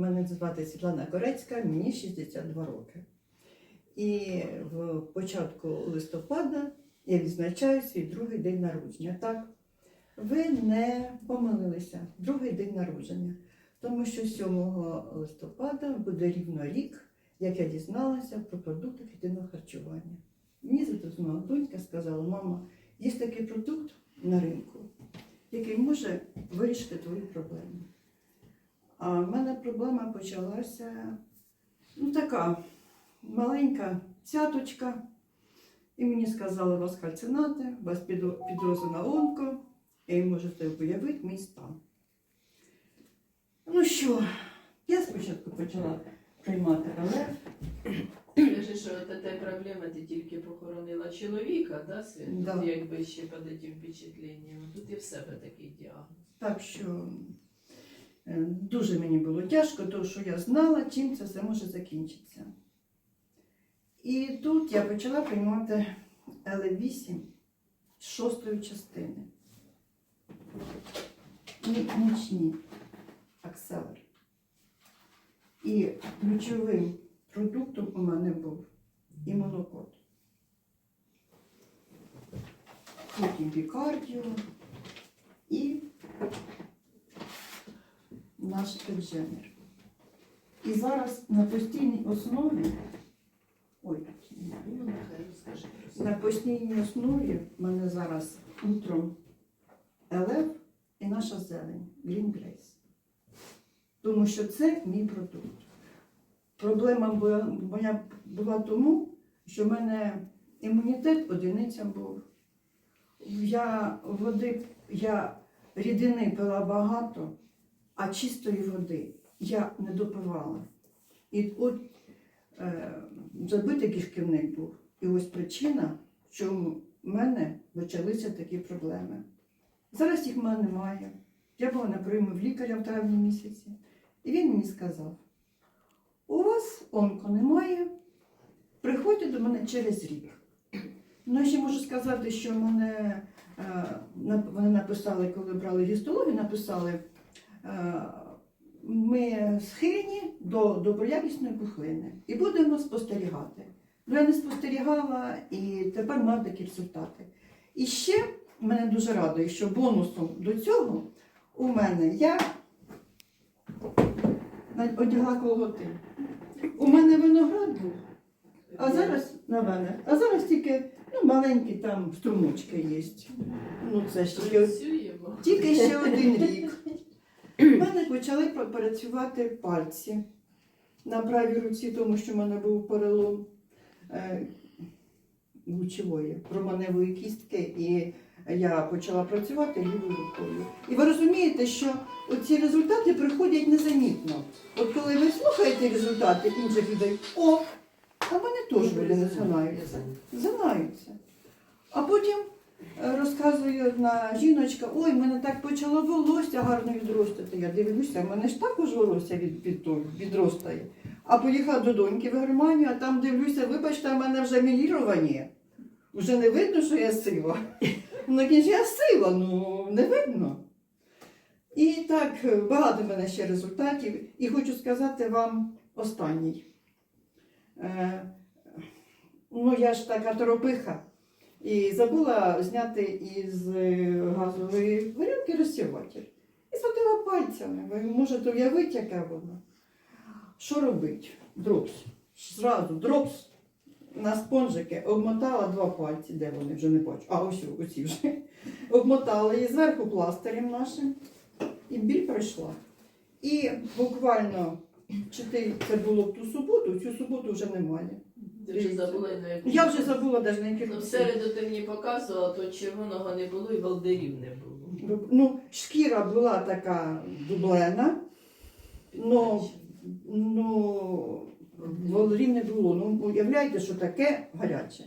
Мене звати Світлана Корецька, мені 62 роки. І в початку листопада я відзначаю свій другий день народження. Так, ви не помилилися, другий день народження. Тому що 7 листопада буде рівно рік, як я дізналася про продукти клітинного харчування. Мені зателефонувала донька, сказала, мама, є такий продукт на ринку, який може вирішити твої проблеми. А в мене проблема почалася ну, така маленька цяточка. І мені сказали, вас кальцинати, вас підо- підозра на онко, і можете уявити мій стан. Ну що, я спочатку почала приймати ЛФ. Скажи, що от эта проблема ти тільки похоронила чоловіка, да, Свят? Да. Якби ще під тим впечатленням. Тут і в себе такий діагноз. Так що дуже мені було тяжко, тому що я знала, чим це все може закінчитися. І тут я почала приймати Л8 з шостої частини. Ні- Нічні акселер. І ключовим продуктом у мене був імунокод. Потім бікардіо і наш інженер. І зараз на постійній основі, ой, на постійній основі в мене зараз утром ЛФ і наша зелень Green Grace. Тому що це мій продукт. Проблема моя була тому, що в мене імунітет одиниця був. Я води, я рідини пила багато, а чистої води я не допивала. І от е, забитий кишківник був. І ось причина, в чому в мене почалися такі проблеми. Зараз їх в мене немає. Я була на прийому в лікаря в травні місяці, і він мені сказав: у вас онко немає, приходьте до мене через рік. Ну, я ще можу сказати, що мене, е, вони написали, коли брали гістологію, написали, ми схильні до доброякісної пухлини і будемо спостерігати. Ну, я не спостерігала і тепер маю такі результати. І ще мене дуже радує, що бонусом до цього у мене я одягла колготи. У мене виноград був, а зараз на мене. А зараз тільки ну, маленькі там струмочки є. Ну, це тільки, тільки ще один рік. У мене почали працювати пальці на правій руці, тому що в мене був перелом е, лучової променевої кістки, і я почала працювати лівою рукою. І ви розумієте, що ці результати приходять незамітно. От коли ви слухаєте результати інших людей, о, а мене теж люди не знаються. Знаються. А потім розказує одна жіночка, ой, мене так почало волосся гарно відростати. Я дивлюся, мене ж також волосся від, від, відростає. А поїхала до доньки в Германію, а там дивлюся, вибачте, в мене вже міліровані. Вже не видно, що я сива. Ну, кінці я сива, ну не видно. І так, багато в мене ще результатів. І хочу сказати вам останній. Е, ну, я ж така торопиха. І забула зняти із е, газової горілки розсіватель. І садила пальцями. Ви можете уявити, яке воно. Що робить? Дропс. Зразу дропс на спонжики обмотала два пальці, де вони вже не бачу. А ось оці вже. Обмотала її зверху пластирем нашим, і біль пройшла. І буквально чотири, це було в ту суботу, цю суботу вже немає. Ти вже забула на яку. Я вже забула навіть на яких. Ну, в середу ти мені показувала, то червоного не було і волдерів не було. Ну, шкіра була така дублена, ну, ну волрів не було. Ну, уявляєте, що таке гаряче.